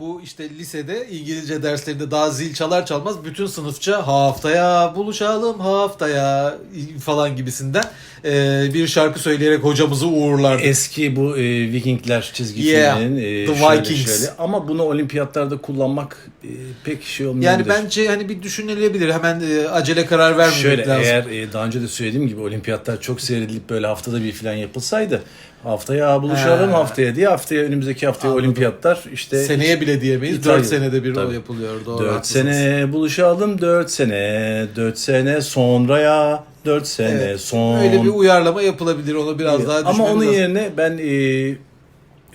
Bu işte lisede İngilizce derslerinde daha zil çalar çalmaz bütün sınıfça haftaya buluşalım haftaya falan gibisinden e, bir şarkı söyleyerek hocamızı uğurlardı. Eski bu e, Vikingler çizgi Yeah, filminin e, The şöyle Vikings. şöyle. Ama bunu olimpiyatlarda kullanmak e, pek şey olmuyor. Yani bence hani bir düşünülebilir. Hemen e, acele karar vermemek Şöyle lazım. eğer e, daha önce de söylediğim gibi olimpiyatlar çok seyredilip böyle haftada bir falan yapılsaydı haftaya buluşalım Ha. haftaya diye haftaya önümüzdeki haftaya Anladım. olimpiyatlar işte Seneye bile diyemeyiz. İtalya. 4 senede bir o Tabii. yapılıyor. Doğru, 4 haklısınız. sene buluşalım 4 sene 4 sene sonraya 4 sene Evet, son Öyle bir uyarlama yapılabilir. Onu biraz daha ama onun lazım. yerine ben e,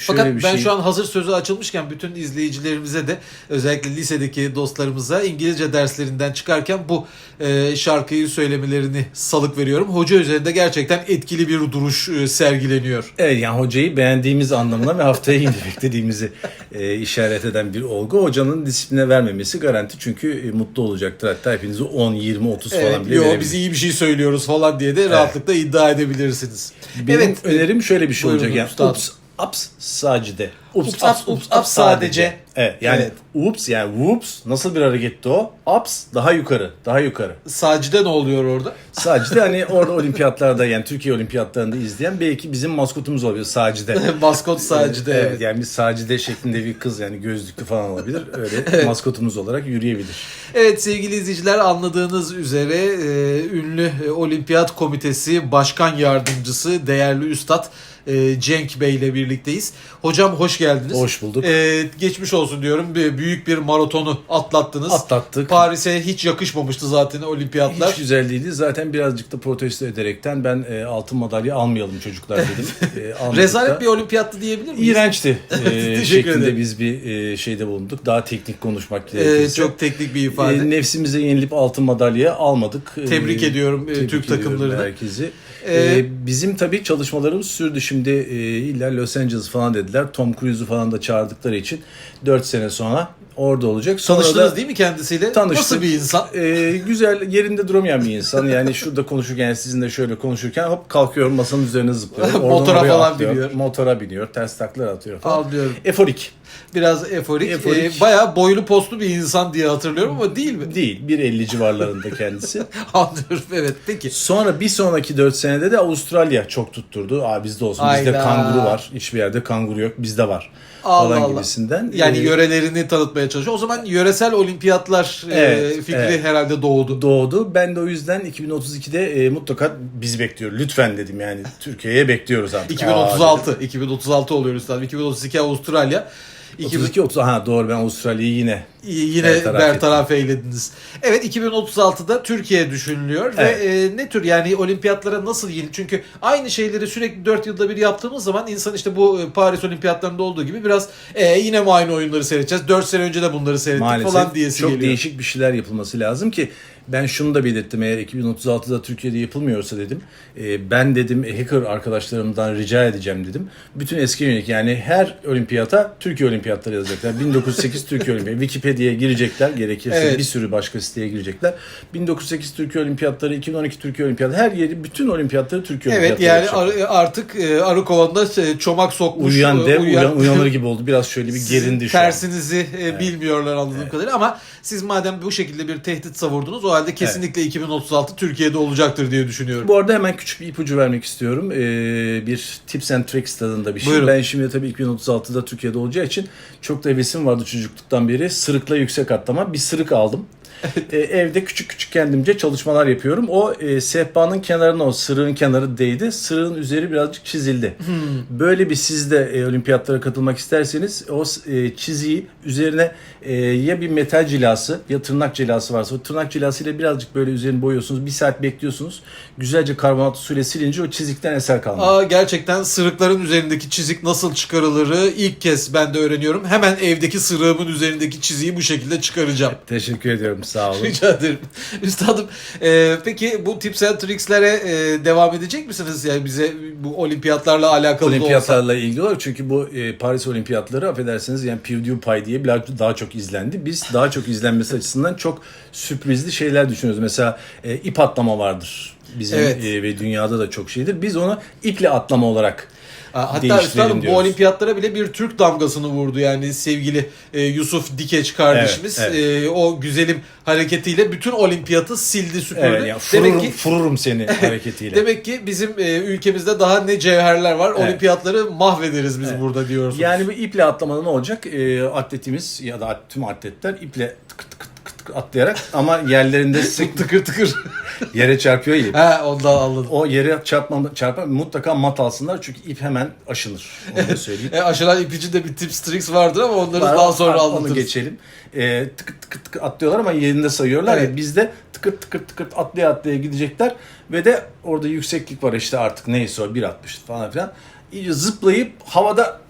şöyle Fakat ben şey şu an hazır sözü açılmışken bütün izleyicilerimize de özellikle lisedeki dostlarımıza İngilizce derslerinden çıkarken bu e, şarkıyı söylemelerini salık veriyorum. Hoca üzerinde gerçekten etkili bir duruş e, sergileniyor. Evet yani hocayı beğendiğimiz anlamına ve haftaya yine beklediğimizi e, işaret eden bir olgu. Hocanın disipline vermemesi garanti çünkü e, mutlu olacaktır. Hatta hepinizi 10, 20, 30 falan Evet, bile yo, verebilir. biz iyi bir şey söylüyoruz falan diye de rahatlıkla iddia edebilirsiniz. Benim evet, önerim şöyle bir şey olacak. Yani ups, ups sadece. Ups, Ups, ups, ups, ups sadece. Evet yani Evet. ups yani whoops nasıl bir hareketti o? Ups daha yukarı, daha yukarı. Sacide ne oluyor orada? Sadece hani orada olimpiyatlarda yani Türkiye olimpiyatlarında izleyen belki bizim maskotumuz oluyor Sacide. Maskot Sacide. Evet, evet. yani bir Sacide şeklinde bir kız yani gözlüklü falan olabilir. Öyle maskotumuz olarak yürüyebilir. Evet sevgili izleyiciler anladığınız üzere e, ünlü e, Olimpiyat Komitesi Başkan Yardımcısı değerli Üstad e, Cenk Bey ile birlikteyiz. Hocam hoş geldiniz. Hoş bulduk. E, geçmiş olsun diyorum. Bir- Büyük bir maratonu atlattınız. Atlattık. Paris'e hiç yakışmamıştı zaten olimpiyatlar. Hiç güzel değildi. Zaten birazcık da protesto ederekten ben e, altın madalya almayalım çocuklar dedim. E, da. Rezalet bir olimpiyatlı diyebilir miyiz? İğrençti e, şeklinde ederim. biz bir e, şeyde bulunduk. Daha teknik konuşmak E, gerekirse. çok teknik bir ifade. E, nefsimize yenilip altın madalya almadık. E, Tebrik ediyorum, e, Türk takımlarını. Herkesi. E, E, bizim tabii çalışmalarımız sürdü. Şimdi e, illa Los Angeles falan dediler. Tom Cruise'u falan da çağırdıkları için 4 sene sonra orada olacak. Sonra Tanıştınız da- değil mi kendisiyle? Tanıştık. Nasıl bir insan? Ee, güzel yerinde duramayan bir insan. Yani şurada konuşurken sizinle şöyle konuşurken hop kalkıyorum masanın üzerine zıplıyorum. Oradan Motora oraya falan atlıyor, biniyor. Motora biniyor. Ters taklar atıyor falan. Anlıyorum. Eforik. Biraz eforik. Eforik. E, bayağı boylu postlu bir insan diye hatırlıyorum ama değil mi? Değil. 1.50 civarlarında kendisi. Anlıyorum evet peki. Sonra bir sonraki 4 senede de Avustralya çok tutturdu. Aa bizde olsun. Bizde Hayda. kanguru var. Hiçbir yerde kanguru yok. Bizde var. Allah falan Allah. gibisinden. Yani Ee, yörelerini tanıtmaya çalışıyor. O zaman yöresel olimpiyatlar e, Evet, fikri evet. herhalde doğdu. doğdu. Ben de o yüzden 2032'de e, mutlaka biz bekliyor. Lütfen dedim yani. Türkiye'ye bekliyoruz artık. Aa, 2036. 2036 oluyor üstad. 2032 Avustralya. 2000 32 30 ha doğru ben Avustralya'yı yine yine Bertaraf bertaraf, eylediniz. Evet 2036'da Türkiye düşünülüyor Evet. ve e, ne tür yani olimpiyatlara nasıl yeni çünkü aynı şeyleri sürekli 4 yılda bir yaptığımız zaman insan işte bu e, Paris olimpiyatlarında olduğu gibi biraz e, yine mi aynı oyunları seyredeceğiz 4 sene önce de bunları seyrettik maalesef falan diyesi çok geliyor. değişik bir şeyler yapılması lazım ki ben şunu da belirttim eğer 2036'da Türkiye'de yapılmıyorsa dedim e, ben dedim hacker arkadaşlarımdan rica edeceğim dedim. Bütün eski yönelik yani her olimpiyata Türkiye olimpiyatları yazacaklar. 1908 Türkiye olimpiyatları. Wikipedia'ya girecekler gerekirse Evet. bir sürü başka siteye girecekler. 1908 Türkiye olimpiyatları, 2012 Türkiye olimpiyatları her yeri bütün olimpiyatları Türkiye Evet olimpiyatları yani yapacak. ar- artık e, arı kovanında e, çomak sokmuş. Uyuyan e, dev uyan, uyanır gibi oldu. Biraz şöyle bir gerindi şu an. tersinizi e, bilmiyorlar anladığım kadarıyla ama siz madem bu şekilde bir tehdit savurdunuz o halde kesinlikle 2036 Türkiye'de olacaktır diye düşünüyorum. Bu arada hemen küçük bir ipucu vermek istiyorum. Ee, bir tips and tricks tadında bir şey. Buyurun. Ben şimdi tabii 2036'da Türkiye'de olacağı için çok da hevesim vardı çocukluktan beri. Sırıkla yüksek atlama. Bir sırık aldım. Ee, evde küçük küçük kendimce çalışmalar yapıyorum. O e, sehpanın kenarına o sırığın kenarı değdi. Sırığın üzeri birazcık çizildi. Hmm. Böyle bir siz de e, olimpiyatlara katılmak isterseniz o e, çiziyi üzerine e, ya bir metal cilası ya tırnak cilası varsa o tırnak cilasıyla birazcık böyle üzerini boyuyorsunuz. Bir saat bekliyorsunuz. Güzelce karbonatlı suyla silince o çizikten eser kalmıyor. Aa, gerçekten sırıkların üzerindeki çizik nasıl çıkarılırı ilk kez ben de öğreniyorum. Hemen evdeki sırığımın üzerindeki çiziyi bu şekilde çıkaracağım. Teşekkür ediyorum sağ olun. Rica ederim. Üstadım e, peki bu tips and tricks'lere e, devam edecek misiniz? Yani bize bu olimpiyatlarla alakalı da olsa. Olimpiyatlarla ilgili olarak çünkü bu e, Paris Olimpiyatları affedersiniz yani PewDiePie diye daha çok izlendi. Biz daha çok izlenmesi açısından çok sürprizli şeyler düşünüyoruz. Mesela e, ip atlama vardır. Bizim Evet. e, ve dünyada da çok şeydir. Biz onu iple atlama olarak Hatta üstadım bu olimpiyatlara bile bir Türk damgasını vurdu yani sevgili e, Yusuf Dikeç kardeşimiz. Evet, E, o güzelim hareketiyle bütün olimpiyatı sildi süpürdü. Evet, yani demek fururum, ki fururum seni hareketiyle. demek ki bizim e, ülkemizde daha ne cevherler var. Evet. Olimpiyatları mahvederiz biz burada diyorsunuz. Yani bu iple atlamada ne olacak? E, atletimiz ya da tüm atletler iple tıkır tıkır atlayarak ama yerlerinde sık tıkır tıkır. yere çarpıyor ya. ha ondan anladım. O yere çarpma, çarpar mutlaka mat alsınlar çünkü ip hemen aşınır. Onu da söyleyeyim. E, aşılan ip için de bir tips tricks vardır ama onları Var, daha sonra onu anlatırız. geçelim. Ee, tıkır tıkır tıkır atlıyorlar ama yerinde sayıyorlar Evet. ya bizde tıkır tıkır tıkır atlaya atlaya gidecekler ve de orada yükseklik var işte artık neyse o 1.60 falan filan. İyice zıplayıp havada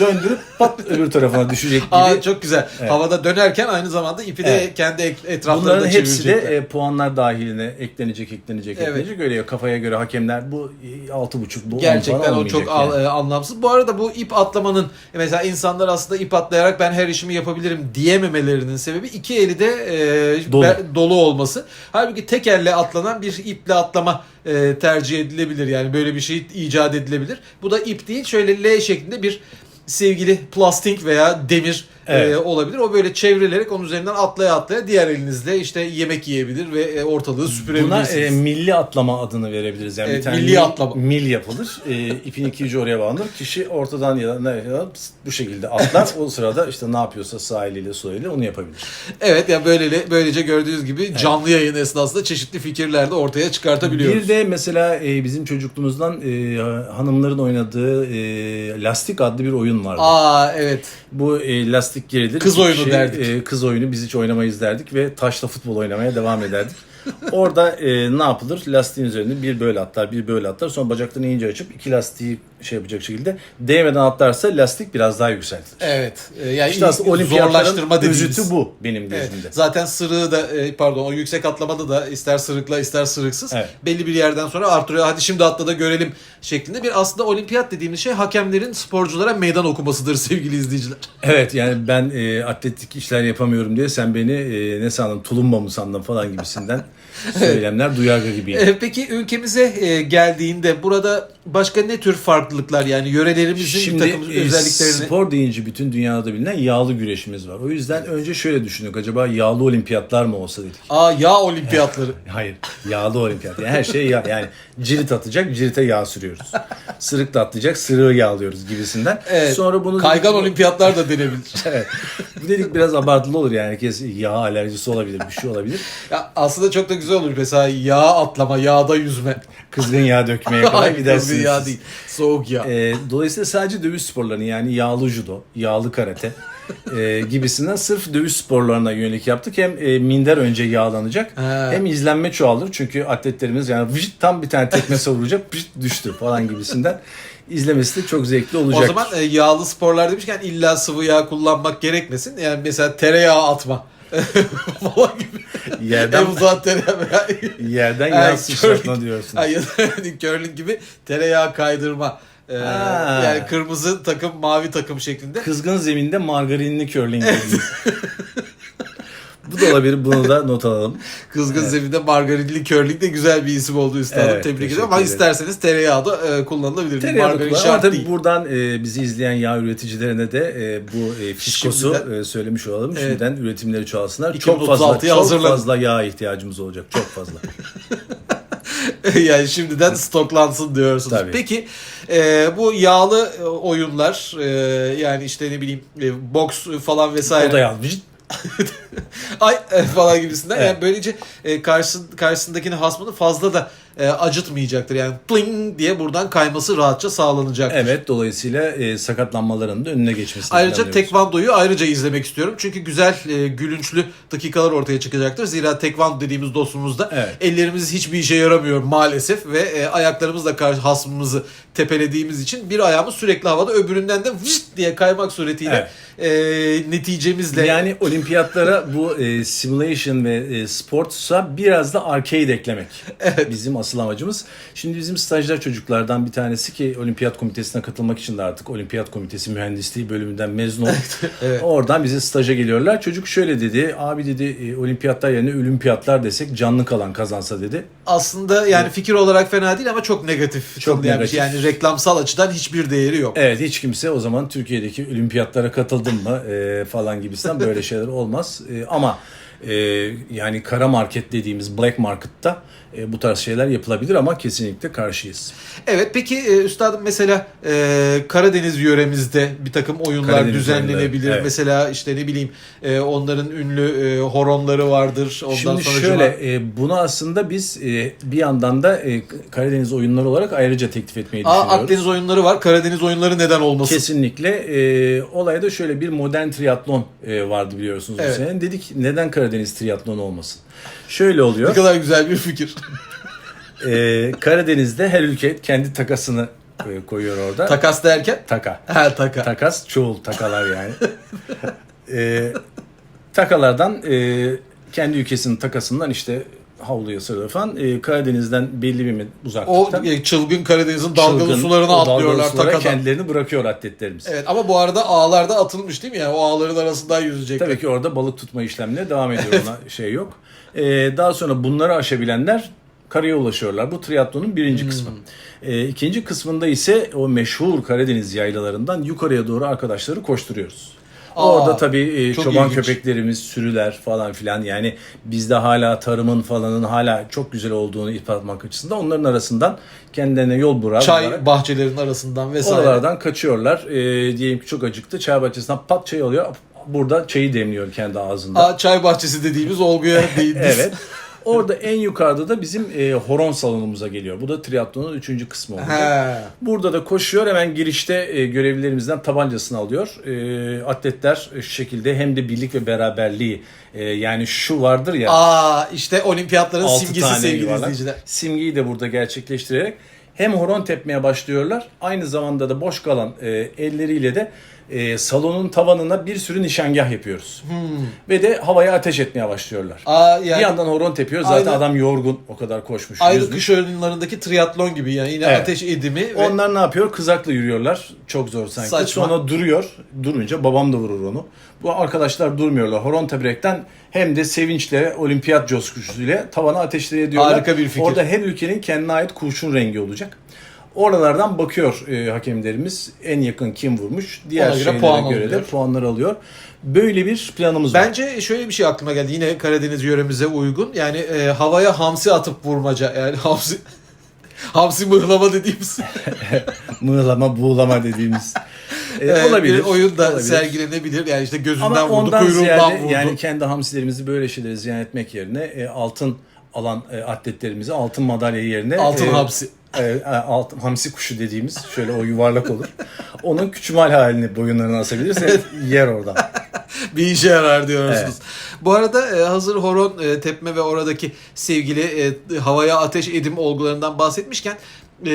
döndürüp pat öbür tarafına düşecek gibi. Aa çok güzel. Evet. Havada dönerken aynı zamanda ipi de Evet. kendi etraflarında Bunların hepsi de e, puanlar dahiline eklenecek, eklenecek, Evet. eklenecek. Öyle kafaya göre hakemler bu e, altı buçuk, bu Gerçekten o çok yani. al- e, anlamsız. Bu arada bu ip atlamanın e, mesela insanlar aslında ip atlayarak ben her işimi yapabilirim diyememelerinin sebebi iki eli de e, Dolu. be- dolu olması. Halbuki tek elle atlanan bir iple atlama e, tercih edilebilir. Yani böyle bir şey icat edilebilir. Bu da ip değil şöyle L şeklinde bir sevgili plastik veya demir e, Evet. olabilir. O böyle çevrilerek onun üzerinden atlaya atlaya diğer elinizle işte yemek yiyebilir ve e, ortalığı Buna süpürebilirsiniz. e, milli atlama adını verebiliriz. Yani Evet, bir tane milli mil, atlama. mil yapılır. E, ipin iki ucu oraya bağlanır. Kişi ortadan ya da ne- bu şekilde atlar. o sırada işte ne yapıyorsa sol eliyle onu yapabilir. Evet yani böylece, böylece gördüğünüz gibi canlı yayın esnasında çeşitli fikirler de ortaya çıkartabiliyoruz. Bir de mesela e, bizim çocukluğumuzdan e, hanımların oynadığı e, lastik adlı bir oyun vardı. Aa evet. Bu e, lastik geridir. Kız İki oyunu kişi, derdik. e, kız oyunu biz hiç oynamayız derdik ve taşla futbol oynamaya devam ederdik. Orada e, ne yapılır? Lastiğin üzerinde bir böyle atlar, bir böyle atlar. Sonra bacaklarını iyice açıp iki lastiği şey yapacak şekilde değmeden atlarsa lastik biraz daha yükseltilir. Evet. Ee, Yani İşte aslında olimpiyatların özütü bu benim Evet. gözümde. Zaten sırığı da e, pardon o yüksek atlamada da ister sırıkla ister sırıksız Evet. belli bir yerden sonra artırıyor. Hadi şimdi atla da görelim şeklinde bir aslında olimpiyat dediğimiz şey hakemlerin sporculara meydan okumasıdır sevgili izleyiciler. Evet yani ben e, atletik işler yapamıyorum diye sen beni e, ne sandın tulumba mı sandın falan gibisinden söylemler duyar gibiyim. Ee, Peki ülkemize e, geldiğinde burada başka ne tür farklılıklar yani yörelerimizin bir takım e, özelliklerini spor deyince bütün dünyada bilinen yağlı güreşimiz var. O yüzden önce şöyle düşündük. Acaba yağlı olimpiyatlar mı olsa dedik. Aa yağ olimpiyatları. Hayır. Yağlı olimpiyat. Yani her şey yağ. Yani cirit atacak, cirite yağ sürüyoruz. Sırık da atlayacak, sırığı yağlıyoruz gibisinden. Evet. Sonra bunu Kaygan dedik- olimpiyatlar da denebilir. Evet. Bu dedik biraz abartılı olur yani. Herkes yağ alerjisi olabilir, bir şey olabilir. Ya aslında çok da güzel olur mesela yağ atlama, yağda yüzme. Kızgın yağ dökmeye kadar Hayır, gidersiniz. yağ siz. değil. Soğuk yağ. E, dolayısıyla sadece dövüş sporlarını yani yağlı judo, yağlı karate e, gibisinden sırf dövüş sporlarına yönelik yaptık. Hem e, minder önce yağlanacak Ha. hem izlenme çoğalır. Çünkü atletlerimiz yani vıcıt tam bir tane tekme savuracak vıcıt düştü falan gibisinden izlemesi de çok zevkli olacak. O zaman e, yağlı sporlar demişken illa sıvı yağ kullanmak gerekmesin. Yani mesela tereyağı atma. falan gibi. yerden en uzak tereyağı yerden curling. diyorsun. Ha, ya da hani curling gibi tereyağı kaydırma. Ee, Ha. yani kırmızı takım mavi takım şeklinde. Kızgın zeminde margarinli curling. dediğimiz. Da olabilir. Bunu da not alalım. Kızgın zeminde margarinli curling de güzel bir isim oldu üstadım. Evet, Tebrik ediyorum. Ama ederim. isterseniz tereyağı da e, kullanılabilir. Tereyağı Margarin ama şart tabii değil. buradan e, bizi izleyen yağ üreticilerine de e, bu e, fiskosu Şimdiden- e, söylemiş olalım. Evet. Şimdiden üretimleri çoğalsınlar. Çok fazla 2036'ya çok hazırlanın. fazla yağ ihtiyacımız olacak. Çok fazla. yani şimdiden stoklansın diyorsunuz. Tabii. Peki e, bu yağlı e, oyunlar e, yani işte ne bileyim e, boks falan vesaire. o da yağ. Ay e, falan gibisinden. Evet. Yani böylece e, karşı, karşısındakini hasmını fazla da e, acıtmayacaktır. Yani pling diye buradan kayması rahatça sağlanacaktır. Evet dolayısıyla e, sakatlanmaların da önüne geçmesini Ayrıca tekvandoyu ayrıca izlemek istiyorum. Çünkü güzel, e, gülünçlü dakikalar ortaya çıkacaktır. Zira tekvando dediğimiz dostumuzda Evet. ellerimiz hiçbir işe yaramıyor maalesef ve e, ayaklarımızla karşı hasmımızı tepelediğimiz için bir ayağımız sürekli havada öbüründen de vışt diye kaymak suretiyle e, neticemizle Yani olimpiyatlara bu e, simulation ve e, sportsa biraz da arcade eklemek. Bizim asıl amacımız. Şimdi bizim stajyer çocuklardan bir tanesi ki olimpiyat komitesine katılmak için de artık olimpiyat komitesi mühendisliği bölümünden mezun olup Evet. oradan bize staja geliyorlar. Çocuk şöyle dedi. Abi dedi e, olimpiyatlar yerine olimpiyatlar desek canlı kalan kazansa dedi. Aslında yani fikir olarak fena değil ama çok negatif. Çok şey. negatif. Yani reklamsal açıdan hiçbir değeri yok. Evet hiç kimse o zaman Türkiye'deki olimpiyatlara katıldın mı e, falan gibisinden böyle şeyler olmaz. E, ama e, yani kara market dediğimiz black market'ta e, bu tarz şeyler yapılabilir ama kesinlikle karşıyız. Evet peki e, üstadım mesela e, Karadeniz yöremizde bir takım oyunlar Karadeniz düzenlenebilir. evet. Mesela işte ne bileyim e, onların ünlü e, horonları vardır. Ondan Şimdi sonra şöyle e, bunu aslında biz e, bir yandan da e, Karadeniz oyunları olarak ayrıca teklif etmeyi Aa, düşünüyoruz. Akdeniz oyunları var. Karadeniz oyunları neden olmasın? Kesinlikle. E, olayda şöyle bir modern triatlon e, vardı biliyorsunuz Evet. bu sene. Dedik neden Karadeniz triatlon olmasın? Şöyle oluyor. Ne kadar güzel bir fikir. e, Karadeniz'de her ülke kendi takasını e, koyuyor orada. Takas derken? Taka. Ha taka. Takas çoğul takalar yani. e, takalardan e, kendi ülkesinin takasından işte havluya sarılıyor falan. E, Karadeniz'den belli bir o uzaklıkta. e, çılgın Karadeniz'in dalgalı çılgın, sularına o dalgalı atlıyorlar sulara takadan. kendilerini bırakıyor atletlerimiz. Evet ama bu arada ağlarda atılmış değil mi? Yani o ağların arasından yüzecekler. Tabii ki orada balık tutma işlemine devam ediyor ona şey yok. Ee, daha sonra bunları aşabilenler karaya ulaşıyorlar. Bu triatlonun birinci Hmm. kısmı. Ee, ikinci kısmında ise o meşhur Karadeniz yaylalarından yukarıya doğru arkadaşları koşturuyoruz. Aa, Orada tabii e, çoban ilginç. köpeklerimiz, sürüler falan filan yani bizde hala tarımın falanın hala çok güzel olduğunu etmek açısından onların arasından kendilerine yol bularak Çay bahçelerinin arasından vesaire. Oralardan kaçıyorlar. Ee, diyelim ki çok acıktı. Çay bahçesinden pat çay alıyor. Burada çayı demliyor kendi ağzında. Aa, çay bahçesi dediğimiz olguya değindik. evet. Orada en yukarıda da bizim e, horon salonumuza geliyor. Bu da triatlonun üçüncü kısmı olacak. He. Burada da koşuyor. Hemen girişte e, görevlilerimizden tabancasını alıyor. E, atletler şu şekilde hem de birlik ve beraberliği e, yani şu vardır ya. Aa işte olimpiyatların altı simgesi tane sevgili yuvarlak. izleyiciler. Simgeyi de burada gerçekleştirerek hem horon tepmeye başlıyorlar. Aynı zamanda da boş kalan e, elleriyle de e, salonun tavanına bir sürü nişangah yapıyoruz. Ve de havaya ateş etmeye başlıyorlar. Hmm. Aa yani bir yandan horon tepiyor. Zaten Aynı- adam yorgun. O kadar koşmuş. ayrı yüzmüş. kış oyunlarındaki triatlon gibi yani yine Evet. ateş edimi ve Onlar ne yapıyor? Kızakla yürüyorlar. Çok zor sanki. Saçma. Sonra duruyor. Durunca babam da vurur onu. Bu arkadaşlar durmuyorlar. Horon teperekten hem de sevinçle, olimpiyat coşkusuyla tavana ateşleri ediyorlar. Harika bir fikir. Orada her ülkenin kendine ait kurşun rengi olacak. Oralardan bakıyor e, hakemlerimiz en yakın kim vurmuş. Diğer Ona göre şeylere puan göre de alıyor. puanları alıyor. Böyle bir planımız var. Bence şöyle bir şey aklıma geldi. Yine Karadeniz yöremize uygun. Yani e, havaya hamsi atıp vurmaca. Yani hamsi hamsi mıhlama dediğimiz Mığlama, buğulama dediğimiz. E, e, olabilir. bir oyun da olabilir. sergilenebilir. Yani işte gözünden Ama vurdu, ondan kuyruğundan ziyade vurdu. yani kendi hamsilerimizi böyle şeyleri ziyan etmek yerine e, altın alan e, atletlerimizi altın madalya yerine Altın e, hamsi. E, e, altın, hamsi kuşu dediğimiz şöyle o yuvarlak olur. Onun küçümal halini boyunlarına asabilirse yer oradan. bir işe yarar diyorsunuz. Evet. Bu arada e, hazır horon e, tepme ve oradaki sevgili e, havaya ateş edim olgularından bahsetmişken e,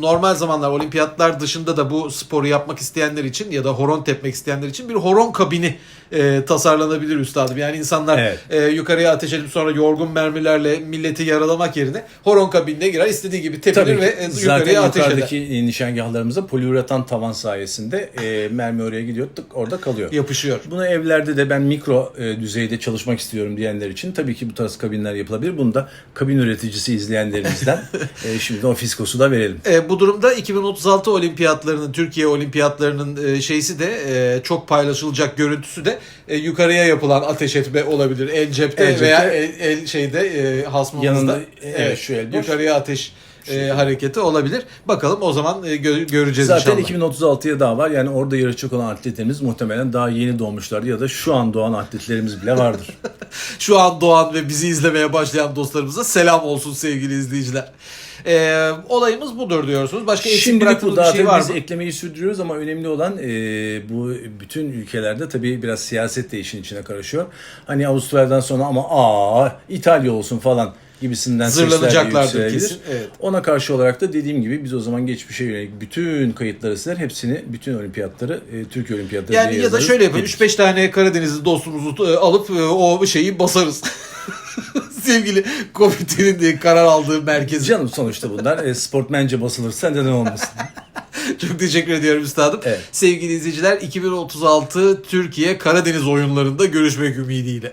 normal zamanlar olimpiyatlar dışında da bu sporu yapmak isteyenler için ya da horon tepmek isteyenler için bir horon kabini e, tasarlanabilir üstadım. Yani insanlar Evet. e, yukarıya ateş edip sonra yorgun mermilerle milleti yaralamak yerine horon kabinine girer istediği gibi tepilir Tabii ve e, zaten yukarıya ateş eder. yukarıdaki e, nişangahlarımıza poliüretan tavan sayesinde e, mermi oraya gidiyor tık orada kalıyor. Yapışıyor. Bunu evlerde de ben mikro e, düzeyde çalışmak istiyorum diyenler için tabii ki bu tarz kabinler yapılabilir. Bunu da kabin üreticisi izleyenlerimizden e, şimdi o fiskosu da verelim. E, bu durumda 2036 olimpiyatlarının, Türkiye olimpiyatlarının e, şeysi de e, çok paylaşılacak görüntüsü de e, yukarıya yapılan ateş etme olabilir. El cepte El cepte. veya el, el şeyde e, hasmımızda. Yanında, evet, şu el boş. Yukarıya ateş e, hareketi olabilir. Bakalım o zaman e, gö- göreceğiz Zaten inşallah. 2036'ya daha var. Yani orada yarışacak olan atletlerimiz muhtemelen daha yeni doğmuşlar ya da şu an doğan atletlerimiz bile vardır. Şu an doğan ve bizi izlemeye başlayan dostlarımıza selam olsun sevgili izleyiciler. E, olayımız budur diyorsunuz. Başka eksik Şimdilik bu bıraktığınız bir zaten şey var biz mı? eklemeyi sürdürüyoruz ama önemli olan e, bu bütün ülkelerde tabii biraz siyaset de işin içine karışıyor. Hani Avustralya'dan sonra ama aa İtalya olsun falan gibisinden Zırlanacaklardır kesin, evet. Ona karşı olarak da dediğim gibi biz o zaman geçmişe yönelik bütün kayıtları siler hepsini bütün olimpiyatları e, Türkiye olimpiyatları Yani diye ya da şöyle yapalım. Gelir. 3-5 tane Karadenizli dostumuzu e, alıp e, o şeyi basarız. sevgili komitenin de karar aldığı merkezi. Canım sonuçta bunlar e, sportmence basılırsa neden olmasın. Çok teşekkür ediyorum üstadım. Evet. Sevgili izleyiciler 2036 Türkiye Karadeniz oyunlarında görüşmek ümidiyle.